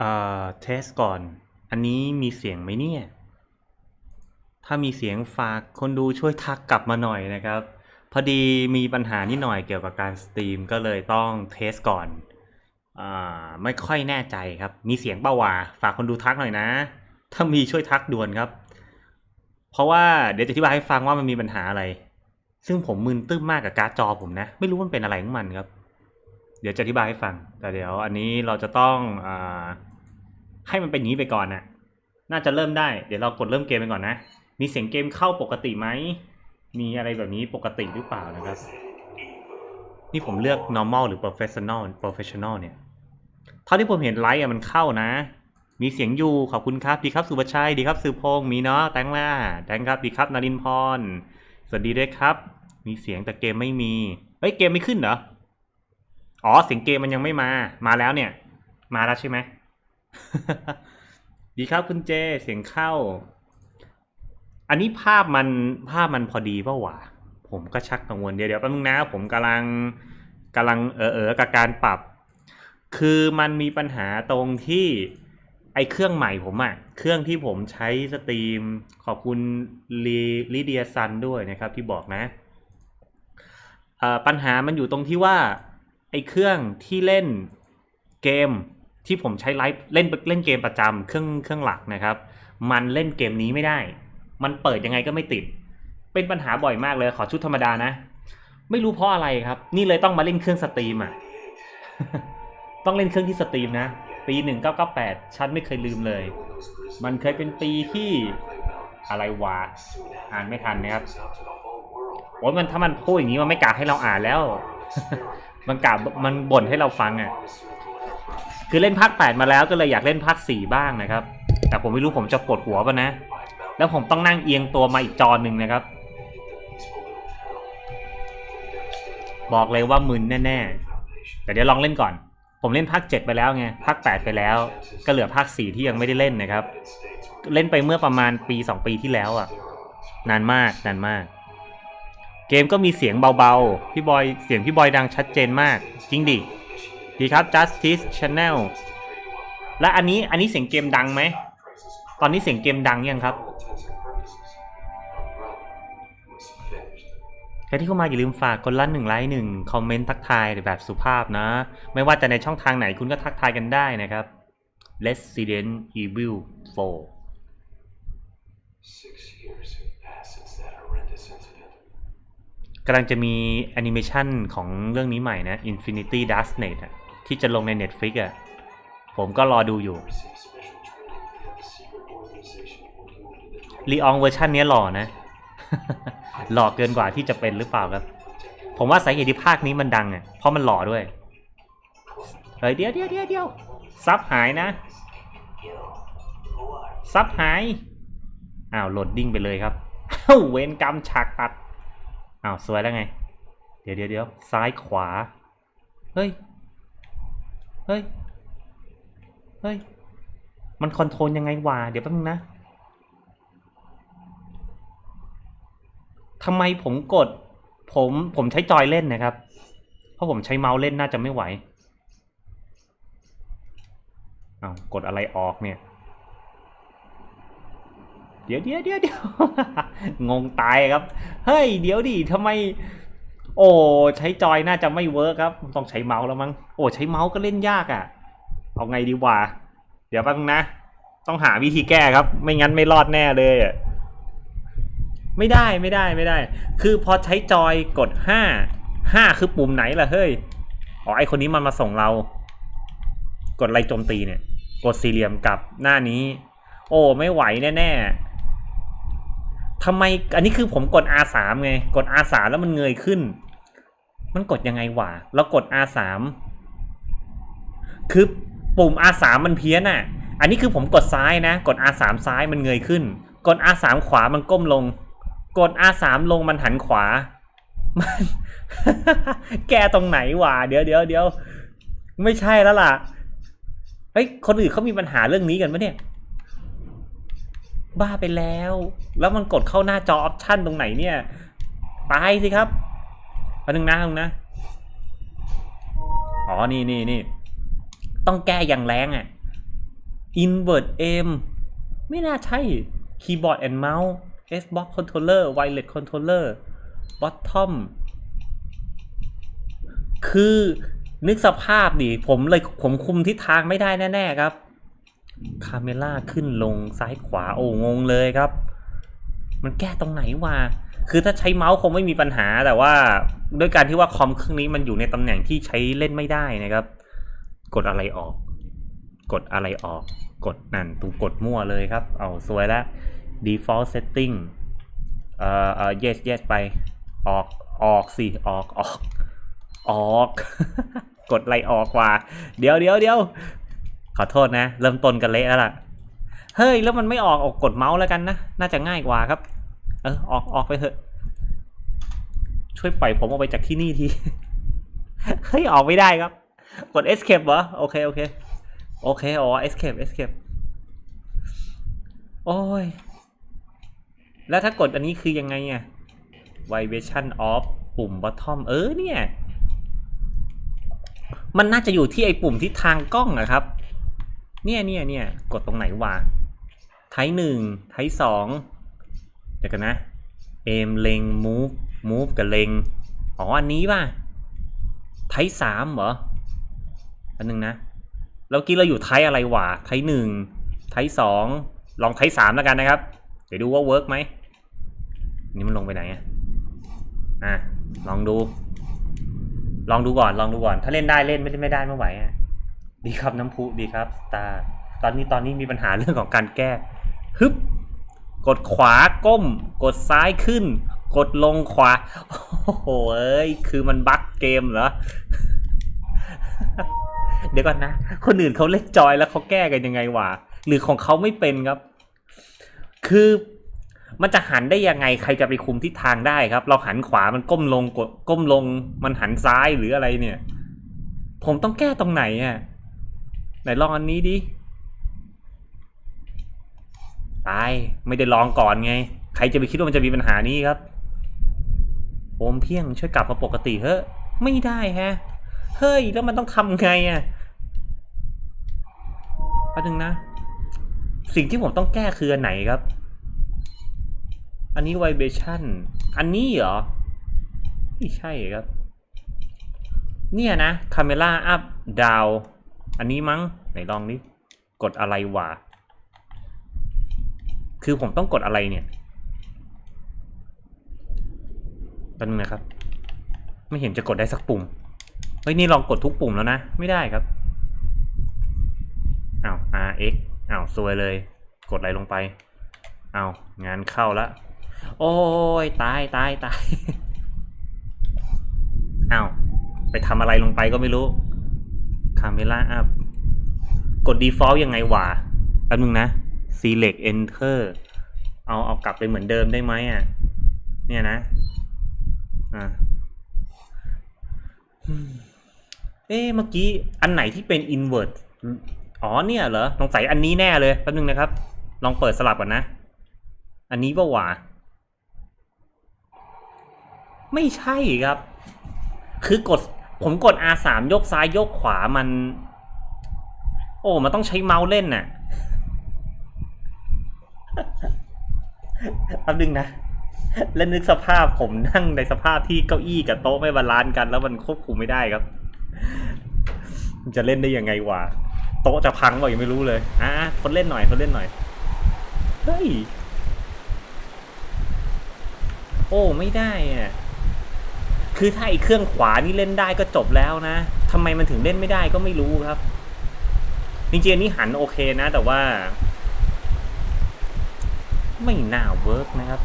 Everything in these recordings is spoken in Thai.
เอ่อเทสก่อน อันนี้มีเสียงไหมเนี่ย ถ้ามีเสียงฝากคนดูช่วยทักกลับมาหน่อยนะครับ พอดีมีปัญหานิดหน่อยเกี่ยวกับการสตรีมก็เลยต้องเทสก่อนอ่าไม่ค่อยแน่ใจครับ มีเสียงเป้าวาฝากคนดูทักหน่อยนะ ถ้ามีช่วยทักด่วนครับ เพราะว่าเดี๋ยวจะอธิบายให้ฟังว่ามันมีปัญหาอะไร ซึ่งผมมึนตึ้มมากกับการ์ดจอผมนะ ไม่รู้มันเป็นอะไรของมันครับ เดี๋ยวจะอธิบายให้ฟัง แต่เดี๋ยวอันนี้เราจะต้องอา ให้มันเป็นอย่างนี้ไปก่อนนะน่าจะเริ่มได้ เดี๋ยวเรากดเริ่มเกมไปก่อนนะ มีเสียงเกมเข้าปกติไหม มีอะไรแบบนี้ปกติหรือเปล่านะครับ นี่ผมเลือก normal หรือ professional professional เนี่ย เท่าที่ผมเห็นไลฟ์อะมันเข้านะ มีเสียงอยู่ ขอบคุณครับ ดีครับสุภชัย ดีครับสือพงษ์มีเนาะ แตงล่า แตงครับ ดีครับนารินพร สวัสดีด้วยครับ มีเสียงแต่เกมไม่มี เฮ้ย เกมไม่ขึ้นเหรอ อ๋อ เสียงเกมมันยังไม่มา มาแล้วเนี่ย มาแล้วใช่ไหม ดีครับคุณเจเสียงเข้า อันนี้ภาพมันภาพมันพอดีเปล่าวะผมก็ชักกังวลเดี๋ยวเดี๋ยวแป๊บนึงนะ ผมกำลังกำลังเออเออกับการปรับ คือมันมีปัญหาตรงที่ไอเครื่องใหม่ผมอะเครื่องที่ผมใช้สตรีม ขอบคุณลีลิเดียซันด้วยนะครับที่บอกนะปัญหามันอยู่ตรงที่ว่าไอเครื่องที่เล่นเกม ที่ผมใช้ไลฟ์เล่นเล่นเกมประจำเครื่องเครื่องหลักนะครับ มันเล่นเกมนี้ไม่ได้ มันเปิดยังไงก็ไม่ติด เป็นปัญหาบ่อยมากเลย ขอชุดธรรมดานะ ไม่รู้เพราะอะไรครับ นี่เลยต้องมาเล่นเครื่องสตรีมอะต้องเล่นเครื่องที่สตรีมนะ ปีหนึ่งเก้าเก้าแปดฉันไม่เคยลืมเลย มันเคยเป็นปีที่อะไรวะอ่านไม่ทันนะครับโอ้ยมันถ้ามันพูดอย่างนี้มันไม่กะให้เราอ่านแล้ว มันกะมันบ่นให้เราฟังอะ คือเล่นภาคแปดมาแล้วก็เลยอยากเล่นภาคสี่บ้างนะครับ แต่ผมไม่รู้ผมจะปวดหัวป่ะนะ แล้วผมต้องนั่งเอียงตัวมาอีกจอหนึ่งนะครับ บอกเลยว่ามึนแน่ๆ แต่เดี๋ยวลองเล่นก่อน ผมเล่นภาคเจ็ดไปแล้วไง ภาคแปดไปแล้ว ก็เหลือภาคสี่ที่ยังไม่ได้เล่นนะครับ เล่นไปเมื่อประมาณปีสองปีที่แล้วอะ นานมาก นานมาก เกมก็มีเสียงเบาๆ พี่บอย เสียงพี่บอยดังชัดเจนมาก จริงดิ ดีครับ Justice Channel และอันนี้อันนี้เสียงเกมดังไหม ตอนนี้เสียงเกมดังยังครับใครที่เข้ามาอย่าลืมฝากคนละหนึ่งไลค์หนึ่งคอมเมนต์ทักทายแบบสุภาพนะ ไม่ว่าจะในช่องทางไหนคุณก็ทักทายกันได้นะครับ Resident Evil 4 Six years have passed since that horrendous incident. กำลังจะมีแอนิเมชันของเรื่องนี้ใหม่นะ Infinity Darknet อะ ที่จะลงใน Netflix อะผมก็รอดูอยู่ Received special training to have a secret organization working under the direction ลีอองเวอร์ชันนี้หล่อนะ หล่อเกินกว่าที่จะเป็นหรือเปล่าครับ ผมว่าสาเหตุที่ภาคนี้มันดังอะเพราะมันหล่อด้วยเฮ้ยเดี๋ยวเดี๋ยวเดี๋ยวเดี๋ยวซับหายนะ ซับหาย อ้าวโหลดดิ้งไปเลยครับเวนกรรมฉากตัด อ้าว สวยแล้วไง เดี๋ยวเดี๋ยวเดี๋ยวซ้ายขวา เฮ้ย เฮ้ย เฮ้ย มันคอนโทรลยังไงวะ เดี๋ยวแป๊บนึงนะทำไมผมกด ผมผมใช้จอยเล่นนะครับ เพราะผมใช้เมาส์เล่นน่าจะไม่ไหว เอากดอะไรออกเนี่ย เดี๋ยวเดี๋ยวเดี๋ยวเดี๋ยวงงตายครับ เฮ้ย เดี๋ยวดิทำไม โอ้ใช้จอยน่าจะไม่เวิร์คครับ ต้องใช้เมาส์แล้วมั้งโอ้ใช้เมาส์ก็เล่นยากอะ่ะ เอาไงดีวะเดี๋ยวแป๊บนึงนะ ต้องหาวิธีแก้ครับ ไม่งั้นไม่รอดแน่เลยอะไม่ได้ไม่ได้ไม่ได้ คือพอใช้จอยกดห้าห้าคือปุ่มไหนล่ะเฮ้ยอ๋อไอคนนี้มันมาส่งเรา กดไลค์โจมตีเนี่ย กดสี่เหลี่ยมกับหน้านี้ โอ้ไม่ไหวแน่ๆทำไมอันนี้คือผมกด R3 ไง กด R3 แล้วมันเงยขึ้น มันกดยังไงวะแล้วกด R3 คือปุ่ม R3 มันเพี้ยนอะ อันนี้คือผมกดซ้ายนะ กด R3 ซ้ายมันเงยขึ้น กด R3 ขวามันก้มลง กด R3 ลงมันหันขวา มัน แกตรงไหนวะเดี๋ยวเดี๋ยวเดี๋ยวไม่ใช่แล้วล่ะ เฮ้ย คนอื่นเขามีปัญหาเรื่องนี้กันปะเนี่ย บ้าไปแล้ว แล้วมันกดเข้าหน้าจอออปชั่นตรงไหนเนี่ย ตายสิครับ อันนึงนะนึงนะ อ๋อ นี่นี่นี่ ต้องแก้อย่างแรงอะ่ะ invert aim ไม่น่าใช่ keyboard and mouse Xbox controller wireless controller bottom คือนึกสภาพดิ ผมเลยผมคุมทิศทางไม่ได้แน่ ๆ ครับ คาเมล่าขึ้นลงซ้ายขวาโอ้งงเลยครับ มันแก้ตรงไหนวะ คือถ้าใช้เมาส์คงไม่มีปัญหา แต่ว่าด้วยการที่ว่าคอมเครื่องนี้มันอยู่ในตำแหน่งที่ใช้เล่นไม่ได้นะครับ กดอะไรออก กดอะไรออก กดนั่นตูกดมั่วเลยครับ เอาสวยแล้ว default setting เอ่อเอ่อ yes yes ไป ออก ออกสิ ออก ออก ออก กดอะไรออกว่า เดี๋ยวเดี๋ยวเดี๋ยวขอโทษนะ เริ่มต้นกันเละแล้วล่ะ เฮ้ย แล้วมันไม่ออกออกกดเมาส์แล้วกันนะ น่าจะง่ายกว่าครับ เออออกออกไปเถอะ ช่วยปล่อยผมออกไปจากที่นี่ที เฮ้ย ออกไม่ได้ครับ กด escape เหรอ โอเค โอเค โอเค อ๋อ escape escape โอ้ย แล้วถ้ากดอันนี้คือยังไงอะ vibration off ปุ่ม bottom เออเนี่ย มันน่าจะอยู่ที่ไอ้ปุ่มทิศทางกล้องอะครับ เนี่ยเนี่ยเนี่ยกดตรงไหนวะไทหนึ่งไทสอง เดี๋ยวกันนะเอมเลง move move กับเลงอ๋อ อันนี้ป่ะไทยสามเหรออันหนึ่งนะแล้วกี้เราอยู่ไทยอะไรวะไทยหนึ่งไทยสองลองไทยสามแล้วกันนะครับ เดี๋ยวดูว่าเวิร์กไหมนี่มันลงไปไหนอะอะลองดู ลองดูก่อนลองดูก่อน ถ้าเล่นได้เล่นไม่ได้ไม่ได้ไม่ไหวอะดีครับน้ำพุดีครับตาตอนนี้ตอนนี้มีปัญหาเรื่องของการแก้ฮึบ กดขวาก้ม กดซ้ายขึ้น กดลงขวา โอ้โหเอ้ย คือมันบั๊กเกมเหรอ เดี๋ยวก่อนนะ คนอื่นเขาเล่นจอยแล้วเขาแก้กันยังไงวะ หรือของเขาไม่เป็นครับ คือมันจะหันได้ยังไง ใครจะไปคุมทิศทางได้ครับ เราหันขวามันก้มลงกดก้มลง มันหันซ้ายหรืออะไรเนี่ย ผมต้องแก้ตรงไหนอะ ไหนลองอันนี้ดิ ตายไม่ได้ลองก่อนไง ใครจะไปคิดว่ามันจะมีปัญหานี้ครับโอมเพียงช่วยกลับมาปกติเฮ้ไม่ได้ฮะ เฮ้ย แล้วมันต้องทำไงอะแป๊บนึงนะ สิ่งที่ผมต้องแก้คืออันไหนครับ อันนี้ vibration อันนี้เหรอ ไม่ใช่ครับ เนี่ยนะ camera up down อันนี้มั้ง ไหนลองดิ กดอะไรวะ คือผมต้องกดอะไรเนี่ยแป๊บนึงนะครับ ไม่เห็นจะกดได้สักปุ่ม เฮ้ย นี่ลองกดทุกปุ่มแล้วนะ ไม่ได้ครับอ้าว RX อ้าวซวยเลย กดอะไรลงไปอ้าวงานเข้าละ โอ้ย ตายตายตายอ้าว ไปทำอะไรลงไปก็ไม่รู้ Camera up กด default ยังไงวะแป๊บนึงนะ select enter เอาเอากลับไปเหมือนเดิมได้ไหมอะ เนี่ยนะ อ่าเอ๊ะเมื่อกี้อันไหนที่เป็น invert อ๋อเนี่ยเหรอสงสัยอันนี้แน่เลยแป๊บนึงนะครับ ลองเปิดสลับก่อนนะ อันนี้ปะวะไม่ใช่ครับ คือกดผมกด R3 ยกซ้ายยกขวามัน โอ้มันต้องใช้เมาส์เล่นน่ะ แป๊บนึงนะ แล้วนึกสภาพผมนั่งในสภาพที่เก้าอี้กับโต๊ะไม่บาลานซ์กัน แล้วมันควบคุมไม่ได้ครับ จะเล่นได้ยังไงวะโต๊ะจะพังเปล่ายังไม่รู้เลย อะทนเล่นหน่อยทนเล่นหน่อย เฮ้ย โอ้ไม่ได้อะ คือถ้าไอ้เครื่องขวานี่เล่นได้ก็จบแล้วนะทำไมมันถึงเล่นไม่ได้ก็ไม่รู้ครับ จริงๆอันนี้หันโอเคนะ แต่ว่า ไม่น่าเวิร์กนะครับ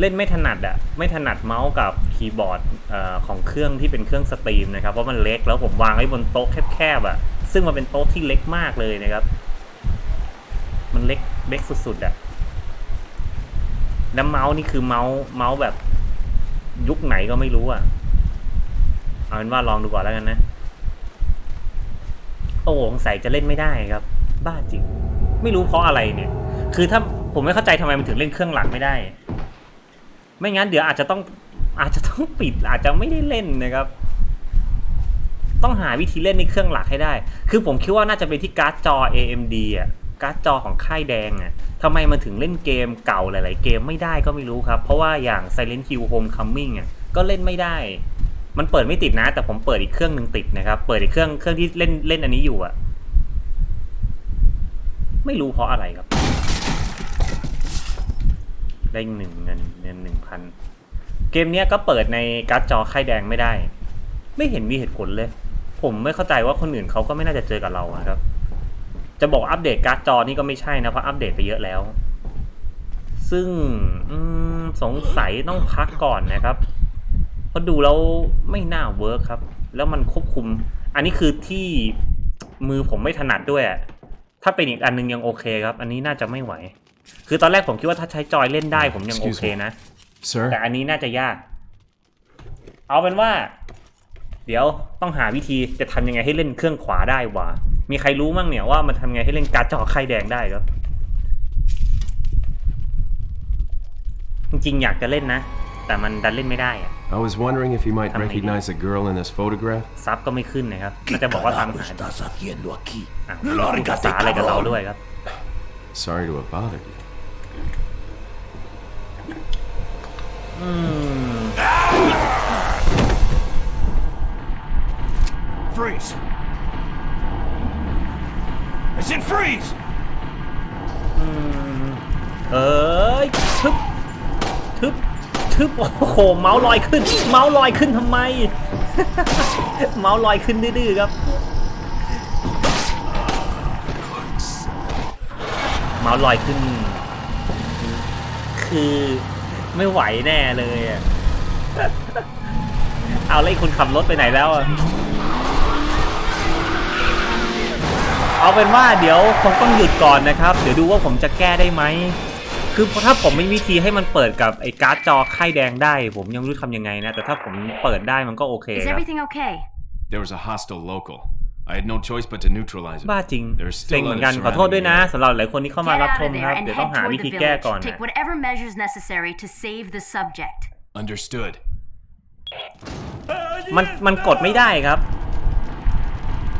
เล่นไม่ถนัดอะไม่ถนัดเมาส์กับคีย์บอร์ดอของเครื่องที่เป็นเครื่องสตรีมนะครับเพราะมันเล็กแล้วผมวางไว้บนโต๊ะแคบๆอะซึ่งมันเป็นโต๊ะที่เล็กมากเลยนะครับ มันเล็กเล็กสุดๆอะแล้วเมาส์นี่คือเมาส์เมาส์แบบยุคไหนก็ไม่รู้อะเอาเป็นว่าลองดูก่อนแล้วกันนะโอ้สงสัยจะเล่นไม่ได้ครับ บ้าจริง ไม่รู้เพราะอะไรเนี่ย คือถ้าผมไม่เข้าใจทำไมมันถึงเล่นเครื่องหลักไม่ได้ ไม่งั้นเดี๋ยวอาจจะต้องอาจจะต้องปิดอาจจะไม่ได้เล่นนะครับ ต้องหาวิธีเล่นในเครื่องหลักให้ได้ คือผมคิดว่าน่าจะเป็นที่การ์ดจอ AMD อะการ์ดจอของค่ายแดงอะทำไมมันถึงเล่นเกมเก่าหลาย ๆ เกมไม่ได้ก็ไม่รู้ครับ เพราะว่าอย่าง Silent Hill Homecoming อะก็เล่นไม่ได้ มันเปิดไม่ติดนะ แต่ผมเปิดอีกเครื่องหนึ่งติดนะครับ เปิดอีกเครื่องเครื่องที่เล่นเล่นอันนี้อยู่อะ ไม่รู้เพราะอะไรครับ ได้หนึ่งเงินเงินหนึ่งพันเกมเนี้ยก็เปิดในการ์ดจอค่ายแดงไม่ได้ ไม่เห็นมีเหตุผลเลย ผมไม่เข้าใจว่าคนอื่นเขาก็ไม่น่าจะเจอกับเราครับ จะบอกอัปเดตการ์ดจอนี่ก็ไม่ใช่นะเพราะอัปเดตไปเยอะแล้ว ซึ่งสงสัยต้องพักก่อนนะครับ เพราะดูแล้วไม่น่าเวิร์คครับ แล้วมันควบคุม อันนี้คือที่มือผมไม่ถนัดด้วยอะ ถ้าเป็นอีกอันนึงยังโอเคครับ อันนี้น่าจะไม่ไหว คือตอนแรกผมคิดว่าถ้าใช้จอยเล่นได้ผมยังโอเคนะ Sir? แต่อันนี้น่าจะยาก เอาเป็นว่า เดี๋ยวต้องหาวิธีจะทำยังไงให้เล่นเครื่องขวาได้วะ มีใครรู้มั่งเนี่ยว่ามันทำไงให้เล่นการ์ดจอไข่แดงได้ครับ จริงๆอยากจะเล่นนะ แต่มันดันเล่นไม่ได้อะ I was wondering if you might Amazing. recognize the girl in this photograph. ซับก็ไม่ขึ้นนะครับน่าจะบอกว่าตามหา estás haciendo aquí? อ้าวพูดภาษาอะไรกับเราด้วยครับ Sorry to have bothered you. อืม Freeze! I said freeze! เอ้ยทึบทึบ ทึบ โอ้โห เมาส์ลอยขึ้น เมาส์ลอยขึ้นทำไม เมาส์ลอยขึ้นดื้อๆครับ เมาส์ลอยขึ้น คือไม่ไหวแน่เลยอะเอาแล้วไอ้คนขับรถไปไหนแล้วอะเอาเป็นว่าเดี๋ยวคงต้องหยุดก่อนนะครับ เดี๋ยวดูว่าผมจะแก้ได้ไหม คือถ้าผมไม่มีวิธีให้มันเปิดกับไอ้การ์ดจอไข่แดงได้ ผมยังไม่รู้ทำยังไงนะ แต่ถ้าผมเปิดได้มันก็โอเค Is ครับ everything okay? There was a hostile local. I had no choice but to neutralize it. บ้าจริง There's still เซ็งเหมือนกัน others ขอโทษด้วยนะ surrounding สำหรับหลายคนที่เข้ามา Get รับ out ช of ม there ครับ and เดี๋ยวต้อง head หา toward วิ the ธีแก้ก่อน village. นะ Take whatever measures necessary to save the subject. Understood. มันมันกดไม่ได้ครับ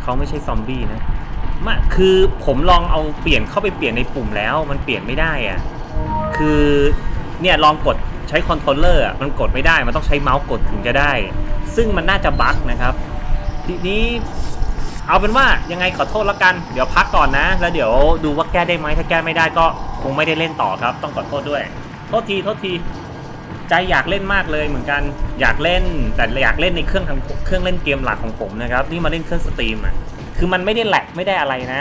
เขาไม่ใช่ซอมบี้นะมาคือผมลองเอาเปลี่ยนเข้าไปเปลี่ยนในปุ่มแล้ว มันเปลี่ยนไม่ได้อะ คือเนี่ยลองกดใช้คอนโทรลเลอร์อะมันกดไม่ได้ มันต้องใช้เมาส์กดถึงจะได้ ซึ่งมันน่าจะบั๊กนะครับ ทีนี้เอาเป็นว่ายังไงขอโทษล้วกัน เดี๋ยวพักก่อนนะ แล้วเดี๋ยวดูว่าแก้ได้ไหมถ้าแก้ไม่ได้ก็คงไม่ได้เล่นต่อครับ ต้องขอโทษด้วย โทษทีโทษทีใจอยากเล่นมากเลยเหมือนกันอยากเล่นแต่อยากเล่นในเครื่องทำเครื่องเล่นเกมหลักของผมนะครับนี่มาเล่นเครื่องสตรีมอะคือมันไม่ได้แหลกไม่ได้อะไรนะ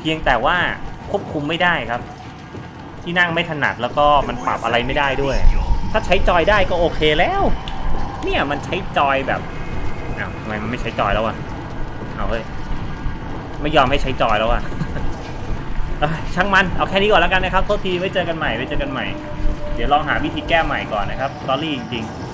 เพียงแต่ว่าควบคุมไม่ได้ครับ ที่นั่งไม่ถนัดแล้วก็มันปรับอะไรไม่ได้ด้วย ถ้าใช้จอยได้ก็โอเคแล้ว เนี่ยมันใช้จอยแบบอ้าวทำไมมันไม่ใช้จอยแล้วอะเอาเฮ้ยไม่ยอมให้ใช้จอยแล้วอะช่างมันเอาแค่นี้ก่อนแล้วกันนะครับโทษทีไว้เจอกันใหม่ไว้เจอกันใหม่ เดี๋ยวลองหาวิธีแก้ใหม่ก่อนนะครับสตอรี่จริงๆ